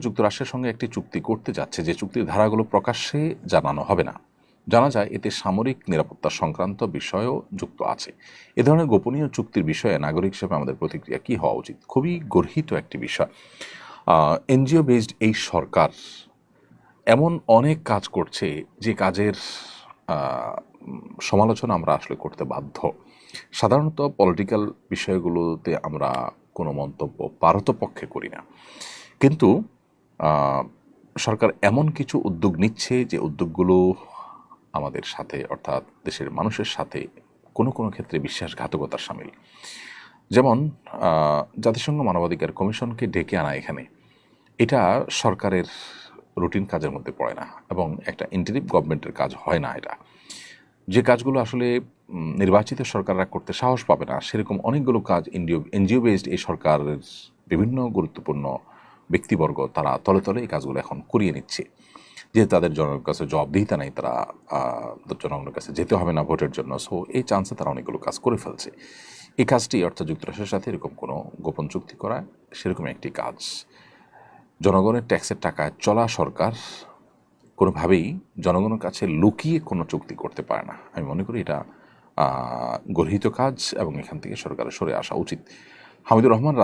যুক্তরাষ্ট্রের সঙ্গে একটি চুক্তি করতে যাচ্ছে। যে চুক্তির ধারাগুলো প্রকাশ্যে জানানো হবে না। জানা যায়, এতে সামরিক নিরাপত্তা সংক্রান্ত বিষয়ও যুক্ত আছে। এ ধরনের গোপনীয় চুক্তির বিষয়ে নাগরিক হিসেবে আমাদের প্রতিক্রিয়া কী হওয়া উচিত? খুবই গর্হিত একটি বিষয়। এনজিও বেসড এই সরকার এমন অনেক কাজ করছে যে কাজের সমালোচনা আমরা আসলে করতে বাধ্য। সাধারণত পলিটিক্যাল বিষয়গুলোতে আমরা কোনো মন্তব্য পারতপক্ষে করি না। কিন্তু সরকার এমন কিছু উদ্যোগ নিচ্ছে যে উদ্যোগগুলো আমাদের সাথে, অর্থাৎ দেশের মানুষের সাথে কোনো কোনো ক্ষেত্রে বিশ্বাসঘাতকতার সামিল। যেমন জাতিসংঘ মানবাধিকার কমিশনকে ডেকে আনা এখানে। এটা সরকারের রুটিন কাজের মধ্যে পড়ে না এবং একটা ইন্টারিম গভর্নমেন্টের কাজ হয় না এটা। যে কাজগুলো আসলে নির্বাচিত সরকাররা করতে সাহস পাবে না, সেরকম অনেকগুলো কাজ এনজিও এনজিও বেসড এই সরকারের বিভিন্ন গুরুত্বপূর্ণ ব্যক্তিবর্গ তারা তলে তলে এই কাজগুলো এখন করিয়ে নিচ্ছে। যেহেতু তাদের জনগণের কাছে জবাবদিহিতা নেই, তারা জনগণের কাছে যেতে হবে না ভোটের জন্য। সো এই চান্সে তারা অনেকগুলো কাজ করে ফেলছে। এই কাজটি অর্থাৎ যুক্তরাষ্ট্রের সাথে এরকম কোনো গোপন চুক্তি করা, সেরকম একটি কাজ। জনগণের ট্যাক্সের টাকায় চলা সরকার কোনোভাবেই জনগণের কাছে লুকিয়ে কোনো চুক্তি করতে পারে না। আমি মনে করি এটা গর্হিত কাজ এবং এখান থেকে সরকারের সরে আসা উচিত। হামিদুর রহমান